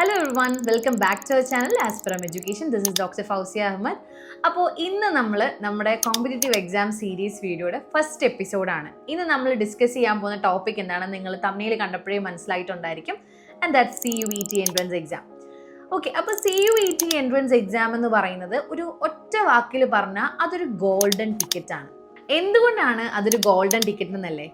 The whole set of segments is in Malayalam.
Hello one welcome back to our channel Asperum education this is doctor Fousiya Ahammed അപ്പോൾ ഇന്ന് നമ്മൾ നമ്മുടെ കോമ്പറ്റേറ്റീവ് എക്സാം സീരീസ് വീഡിയോയുടെ ഫസ്റ്റ് എപ്പിസോഡാണ് ഇന്ന് നമ്മൾ ഡിസ്കസ് ചെയ്യാൻ പോകുന്ന ടോപ്പിക് എന്താണെന്ന് നിങ്ങൾ തമ്മിൽ കണ്ടപ്പോഴേ മനസ്സിലായിട്ടുണ്ടായിരിക്കും. And that C U E T entrance exam okay അപ്പോൾ C U E T entrance exam എന്ന് പറയുന്നത് ഒരു ഒറ്റ വാക്കിൽ പറഞ്ഞാൽ അതൊരു ഗോൾഡൻ ടിക്കറ്റാണ് എന്തുകൊണ്ടാണ് അതൊരു ഗോൾഡൻ ടിക്കറ്റ് എന്നല്ലേ?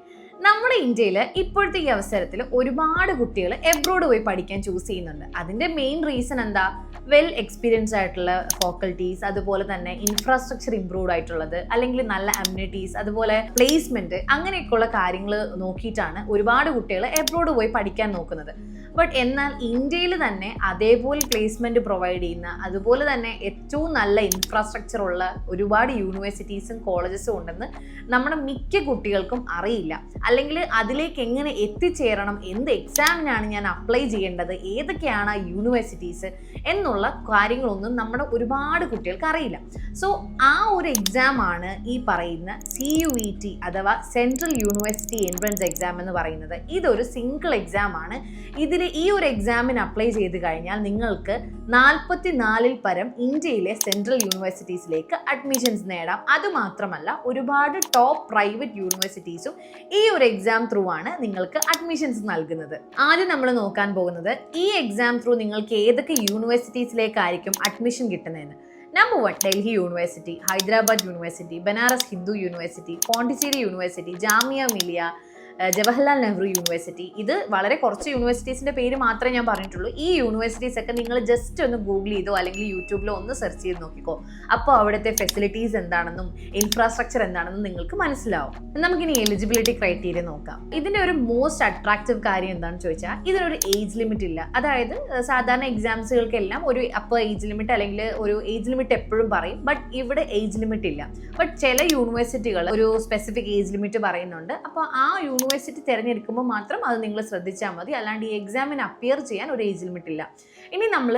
നമ്മുടെ ഇന്ത്യയിൽ ഇപ്പോഴത്തെ ഈ അവസരത്തിൽ ഒരുപാട് കുട്ടികൾ എബ്രോഡ് പോയി പഠിക്കാൻ ചൂസ് ചെയ്യുന്നുണ്ട്. അതിന്റെ മെയിൻ റീസൺ എന്താ? വെൽ എക്സ്പീരിയൻസ് ആയിട്ടുള്ള ഫാക്കൽറ്റീസ് അതുപോലെ തന്നെ ഇൻഫ്രാസ്ട്രക്ചർ ഇംപ്രൂവ്ഡ് ആയിട്ടുള്ളത് അല്ലെങ്കിൽ നല്ല അമ്യൂണിറ്റീസ് അതുപോലെ പ്ലേസ്മെന്റ് അങ്ങനെയൊക്കെയുള്ള കാര്യങ്ങൾ നോക്കിയിട്ടാണ് ഒരുപാട് കുട്ടികൾ എബ്രോഡ് പോയി പഠിക്കാൻ നോക്കുന്നത്. ബട്ട് എന്നാൽ ഇന്ത്യയിൽ തന്നെ അതേപോലെ പ്ലേസ്മെന്റ് പ്രൊവൈഡ് ചെയ്യുന്ന അതുപോലെ തന്നെ ഏറ്റവും നല്ല ഇൻഫ്രാസ്ട്രക്ചർ ഉള്ള ഒരുപാട് യൂണിവേഴ്സിറ്റീസും കോളേജസും ഉണ്ടെന്ന് നമ്മുടെ മിക്ക കുട്ടികൾക്കും അറിയില്ല. അല്ലെങ്കിൽ അതിലേക്ക് എങ്ങനെ എത്തിച്ചേരണം എന്ത് എക്സാമിനാണ് ഞാൻ അപ്ലൈ ചെയ്യേണ്ടത് ഏതൊക്കെയാണ് ആ യൂണിവേഴ്സിറ്റീസ് എന്നുള്ള കാര്യങ്ങളൊന്നും നമ്മുടെ ഒരുപാട് കുട്ടികൾക്ക് അറിയില്ല. സോ ആ ഒരു എക്സാം ആണ് ഈ പറയുന്ന സി യു ഇ ടി അഥവാ സെൻട്രൽ യൂണിവേഴ്സിറ്റി എൻട്രൻസ് എക്സാം എന്ന് പറയുന്നത്. ഇതൊരു സിംഗിൾ എക്സാം ആണ്. ഇതിൽ ഈ ഒരു എക്സാമിന് അപ്ലൈ ചെയ്ത് കഴിഞ്ഞാൽ നിങ്ങൾക്ക് നാൽപ്പത്തി നാലിൽ പരം ഇന്ത്യയിലെ സെൻട്രൽ യൂണിവേഴ്സിറ്റീസിലേക്ക് അഡ്മിഷൻസ് നേടാം. അതുമാത്രമല്ല ഒരുപാട് ടോപ്പ് പ്രൈവറ്റ് യൂണിവേഴ്സിറ്റീസും ഈ ഒരു എക്സാം ത്രൂ ആണ് നിങ്ങൾക്ക് അഡ്മിഷൻസ് നൽകുന്നത്. ആദ്യം നമ്മൾ നോക്കാൻ പോകുന്നത് ഈ എക്സാം ത്രൂ നിങ്ങൾക്ക് ഏതൊക്കെ യൂണിവേഴ്സിറ്റീസിലേക്കായിരിക്കും അഡ്മിഷൻ കിട്ടുന്നതെന്ന്. Number one Delhi university Hyderabad university Banaras Hindu university Pondicherry university Jamia Millia Jawaharlal Nehru university. ഇത് വളരെ കുറച്ച് യൂണിവേഴ്സിറ്റീസിന്റെ പേര് മാത്രമേ ഞാൻ പറഞ്ഞിട്ടുള്ളൂ. ഈ യൂണിവേഴ്സിറ്റീസ് ഒക്കെ നിങ്ങൾ ജസ്റ്റ് ഒന്ന് ഗൂഗിൾ ചെയ്തോ അല്ലെങ്കിൽ യൂട്യൂബിലോ ഒന്ന് സെർച്ച് ചെയ്ത് നോക്കിക്കോ. അപ്പോൾ അവിടുത്തെ ഫെസിലിറ്റീസ് എന്താണെന്നും ഇൻഫ്രാസ്ട്രക്ചർ എന്താണെന്നും നിങ്ങൾക്ക് മനസ്സിലാവും. നമുക്കിനി എലിജിബിലിറ്റി ക്രൈറ്റീരിയ നോക്കാം. ഇതിന്റെ ഒരു മോസ്റ്റ് അട്രാക്റ്റീവ് കാര്യം എന്താണെന്ന് ചോദിച്ചാൽ ഇതിനൊരു ഏജ് ലിമിറ്റ് ഇല്ല. അതായത് സാധാരണ എക്സാംസുകൾക്കെല്ലാം ഒരു അപ്പർ ഏജ് ലിമിറ്റ് അല്ലെങ്കിൽ ഒരു ഏജ് ലിമിറ്റ് എപ്പോഴും പറയും. ബട്ട് ഇവിടെ ഏജ് ലിമിറ്റ് ഇല്ല. ബട്ട് ചില യൂണിവേഴ്സിറ്റികൾ ഒരു സ്പെസിഫിക് ഏജ് ലിമിറ്റ് പറയുന്നുണ്ട്. അപ്പോൾ ആ യൂണിവേഴ്സിറ്റി തിരഞ്ഞെടുക്കുമ്പോൾ മാത്രം അത് നിങ്ങൾ ശ്രദ്ധിച്ചാൽ മതി. അല്ലാണ്ട് ഈ എക്സാമിന് അപ്പിയർ ചെയ്യാൻ ഒരു ഏജ് ലിമിറ്റ് ഇല്ല. ഇനി നമ്മൾ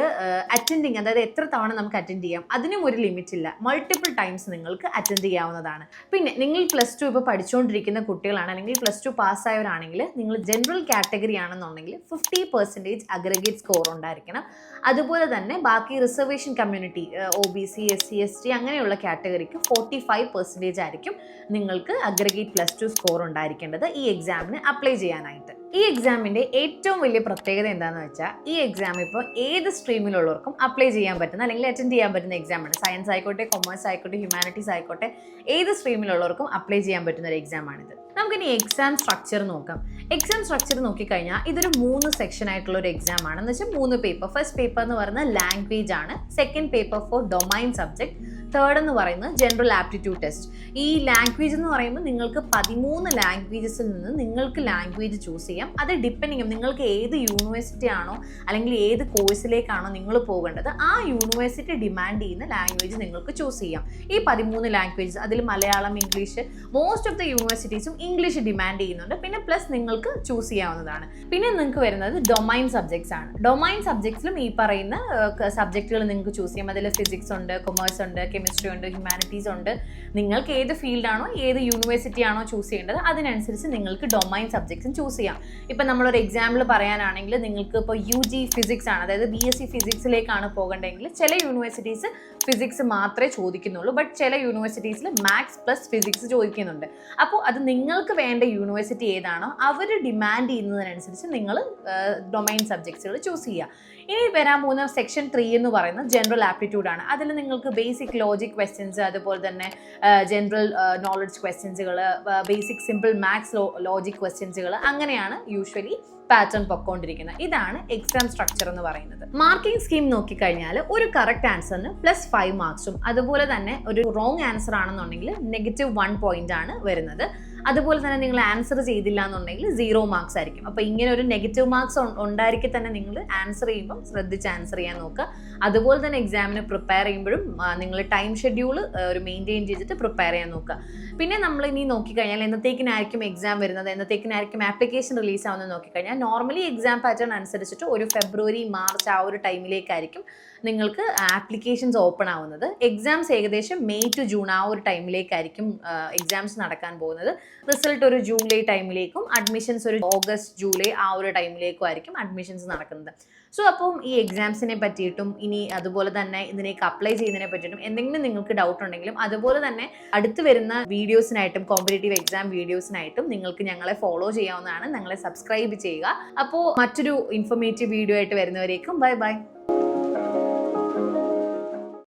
അറ്റൻഡിങ് അതായത് എത്ര തവണ നമുക്ക് അറ്റൻഡ് ചെയ്യാം അതിനും ഒരു ലിമിറ്റ് ഇല്ല. മൾട്ടിപ്പിൾ ടൈംസ് നിങ്ങൾക്ക് അറ്റൻഡ് ചെയ്യാവുന്നതാണ്. പിന്നെ നിങ്ങൾ പ്ലസ് ടു ഇപ്പോൾ പഠിച്ചുകൊണ്ടിരിക്കുന്ന കുട്ടികളാണ് അല്ലെങ്കിൽ പ്ലസ് ടു പാസ്സായവരാണെങ്കിൽ നിങ്ങൾ ജനറൽ കാറ്റഗറി ആണെന്നുണ്ടെങ്കിൽ ഫിഫ്റ്റി പെർസെന്റേജ് അഗ്രഗേറ്റ് സ്കോർ ഉണ്ടായിരിക്കണം. അതുപോലെ തന്നെ ബാക്കി reservation community O B C S C S T അങ്ങനെയുള്ള കാറ്റഗറിക്ക് ഫോർട്ടി ഫൈവ് പെർസെന്റേജ് ആയിരിക്കും നിങ്ങൾക്ക് അഗ്രഗേറ്റ് പ്ലസ് ടു സ്കോർ ഉണ്ടായിരിക്കേണ്ടത്. ഈ എക്സാമിന് അപ്ലൈ ചെയ്യാനായിട്ട്. ഈ എക്സാമിന്റെ ഏറ്റവും വലിയ പ്രത്യേകത എന്താണെന്ന് വെച്ചാൽ ഈ എക്സാം ഇപ്പോൾ ഏത് സ്ട്രീമിലുള്ളവർക്കും അപ്ലൈ ചെയ്യാൻ പറ്റുന്ന അല്ലെങ്കിൽ അറ്റൻഡ് ചെയ്യാൻ പറ്റുന്ന എക്സാമാണ് സയൻസ് ആയിക്കോട്ടെ കൊമേഴ്സ് ആയിക്കോട്ടെ ഹ്യൂമാനിറ്റീസ് ആയിക്കോട്ടെ ഏത് സ്ട്രീമിലുള്ളവർക്കും അപ്ലൈ ചെയ്യാൻ പറ്റുന്ന ഒരു എക്സാമാണിത് നമുക്കിനി എക്സാം സ്ട്രക്ചർ നോക്കാം. എക്സാം സ്ട്രക്ചർ നോക്കിക്കഴിഞ്ഞാൽ ഇതൊരു മൂന്ന് സെക്ഷൻ ആയിട്ടുള്ള ഒരു എക്സാം എന്ന് വെച്ചാൽ മൂന്ന് പേപ്പർ ഫസ്റ്റ് പേപ്പർ എന്ന് പറയുന്നത് ലാംഗ്വേജ് ആണ്. Second paper for domain subject third എന്ന് പറയുന്നത് ജനറൽ ആപ്റ്റിറ്റ്യൂഡ് ടെസ്റ്റ് ഈ ലാംഗ്വേജ് എന്ന് പറയുമ്പോൾ നിങ്ങൾക്ക് പതിമൂന്ന് ലാംഗ്വേജസിൽ നിന്ന് നിങ്ങൾക്ക് ലാംഗ്വേജ് ചൂസ് ചെയ്യാം. അത് ഡിപ്പെൻഡിങ് നിങ്ങൾക്ക് ഏത് യൂണിവേഴ്സിറ്റി ആണോ അല്ലെങ്കിൽ ഏത് കോഴ്സിലേക്കാണോ നിങ്ങൾ പോകേണ്ടത് ആ യൂണിവേഴ്സിറ്റി ഡിമാൻഡ് ചെയ്യുന്ന ലാംഗ്വേജ് നിങ്ങൾക്ക് ചൂസ് ചെയ്യാം. ഈ പതിമൂന്ന് ലാംഗ്വേജസ് അതിൽ Malayalam English most of the യൂണിവേഴ്സിറ്റീസും English demand ചെയ്യുന്നുണ്ട്. പിന്നെ പ്ലസ് നിങ്ങൾക്ക് ചൂസ് ചെയ്യാവുന്നതാണ്. പിന്നെ നിങ്ങൾക്ക് വരുന്നത് ഡൊമൈൻ സബ്ജക്ട്സ് ആണ്. ഡൊമൈൻ സബ്ജക്ട്സിലും ഈ പറയുന്ന സബ്ജക്റ്റുകൾ നിങ്ങൾക്ക് ചൂസ് ചെയ്യാം. അതിൽ ഫിസിക്സ് ഉണ്ട് കൊമേഴ്സ് ഉണ്ട് കെമിസ്ട്രി ഉണ്ട് ഹ്യൂമാനിറ്റീസ് ഉണ്ട്. നിങ്ങൾക്ക് ഏത് ഫീൽഡാണോ ഏത് യൂണിവേഴ്സിറ്റി ആണോ ചൂസ് ചെയ്യേണ്ടത് അതിനനുസരിച്ച് നിങ്ങൾക്ക് ഡൊമൈൻ സബ്ജക്ട്സും ചൂസ് ചെയ്യാം. ഇപ്പം നമ്മളൊരു എക്സാമ്പിൾ പറയാനാണെങ്കിൽ നിങ്ങൾക്ക് ഇപ്പോൾ യു ജി ഫിസിക്സ് ആണ് അതായത് ബി എസ് സി ഫിസിക്സിലേക്കാണ് പോകേണ്ടതെങ്കിൽ ചില യൂണിവേഴ്സിറ്റീസ് ഫിസിക്സ് മാത്രമേ ചോദിക്കുന്നുള്ളൂ ബട്ട് ചില യൂണിവേഴ്സിറ്റീസിൽ മാത്സ് പ്ലസ് ഫിസിക്സ് ചോദിക്കുന്നുണ്ട്. അപ്പോൾ അത് നിങ്ങൾക്ക് വേണ്ട യൂണിവേഴ്സിറ്റി ഏതാണോ അവർ ഡിമാൻഡ് ചെയ്യുന്നതിനനുസരിച്ച് നിങ്ങൾ ഡൊമൈൻ സബ്ജക്ട്സുകൾ ചൂസ് ചെയ്യുക ഇനി വരാൻ പോകുന്ന സെക്ഷൻ ത്രീ എന്ന് പറയുന്നത് ജനറൽ ആപ്റ്റിറ്റ്യൂഡ് ആണ്. അതിൽ നിങ്ങൾക്ക് ബേസിക് ലോജിക് ക്വസ്റ്റ്യൻസ് അതുപോലെ തന്നെ ജനറൽ നോളജ് ക്വസ്റ്റ്യൻസുകൾ ബേസിക് സിമ്പിൾ മാത്സ് ലോജിക് ക്വസ്റ്റ്യൻസുകൾ അങ്ങനെയാണ് യൂഷ്വലി പാറ്റേൺ പൊക്കോണ്ടിരിക്കുന്നത്. ഇതാണ് എക്സാം സ്ട്രക്ചർ എന്ന് പറയുന്നത്. മാർക്കിംഗ് സ്കീം നോക്കിക്കഴിഞ്ഞാൽ ഒരു കറക്റ്റ് ആൻസറിന് പ്ലസ് ഫൈവ് മാർക്സും അതുപോലെ തന്നെ ഒരു റോങ് ആൻസർ ആണെന്നുണ്ടെങ്കിൽ നെഗറ്റീവ് വൺ പോയിന്റ് ആണ് വരുന്നത്. അതുപോലെ തന്നെ നിങ്ങൾ ആൻസർ ചെയ്തില്ല എന്നുണ്ടെങ്കിൽ സീറോ മാർക്സ് ആയിരിക്കും. അപ്പോൾ ഇങ്ങനെ ഒരു നെഗറ്റീവ് മാർക്സ് ഉണ്ടായിരിക്കും തന്നെ നിങ്ങൾ ആൻസർ ചെയ്യുമ്പോൾ ശ്രദ്ധിച്ച് ആൻസർ ചെയ്യാൻ നോക്കുക. അതുപോലെ തന്നെ എക്സാമിന് പ്രിപ്പയർ ചെയ്യുമ്പോഴും നിങ്ങൾ ടൈം ഷെഡ്യൂൾ ഒരു മെയിന്റെയിൻ ചെയ്തിട്ട് പ്രിപ്പയർ ചെയ്യാൻ നോക്കുക. പിന്നെ നമ്മൾ ഇനി നോക്കിക്കഴിഞ്ഞാൽ എന്നത്തേക്കിനായിരിക്കും എക്സാം വരുന്നത് എന്നത്തേക്കിനായിരിക്കും ആപ്ലിക്കേഷൻ റിലീസ് ആവുന്നത് നോക്കിക്കഴിഞ്ഞാൽ നോർമലി എക്സാം പാറ്റേൺ അനുസരിച്ചിട്ട് ഒരു ഫെബ്രുവരി മാർച്ച് ആ ഒരു ടൈമിലേക്കായിരിക്കും നിങ്ങൾക്ക് ആപ്ലിക്കേഷൻസ് ഓപ്പൺ ആവുന്നത്. എക്സാംസ് ഏകദേശം മെയ് ടു ജൂൺ ആ ഒരു ടൈമിലേക്കായിരിക്കും എക്സാംസ് നടക്കാൻ പോകുന്നത്. റിസൾട്ട് ഒരു ജൂലൈ ടൈമിലേക്കും അഡ്മിഷൻസ് ഒരു ഓഗസ്റ്റ് ജൂലൈ ആ ഒരു ടൈമിലേക്കും ആയിരിക്കും അഡ്മിഷൻസ് നടക്കുന്നത്. സോ അപ്പം ഈ എക്സാംസിനെ പറ്റിയിട്ടും ഇനി അതുപോലെ തന്നെ ഇതിനേക്ക് അപ്ലൈ ചെയ്യുന്നതിനെ പറ്റിയിട്ടും എന്തെങ്കിലും നിങ്ങൾക്ക് ഡൗട്ട് ഉണ്ടെങ്കിലും അതുപോലെ തന്നെ അടുത്ത് വരുന്ന വീഡിയോസിനായിട്ടും കോമ്പറ്റേറ്റീവ് എക്സാം വീഡിയോസിനായിട്ടും നിങ്ങൾക്ക് ഞങ്ങളെ ഫോളോ ചെയ്യാവുന്നതാണ്. ഞങ്ങളെ സബ്സ്ക്രൈബ് ചെയ്യുക. അപ്പോൾ മറ്റൊരു ഇൻഫോർമേറ്റീവ് വീഡിയോ ആയിട്ട് വരുന്നവരേക്കും ബൈ ബൈ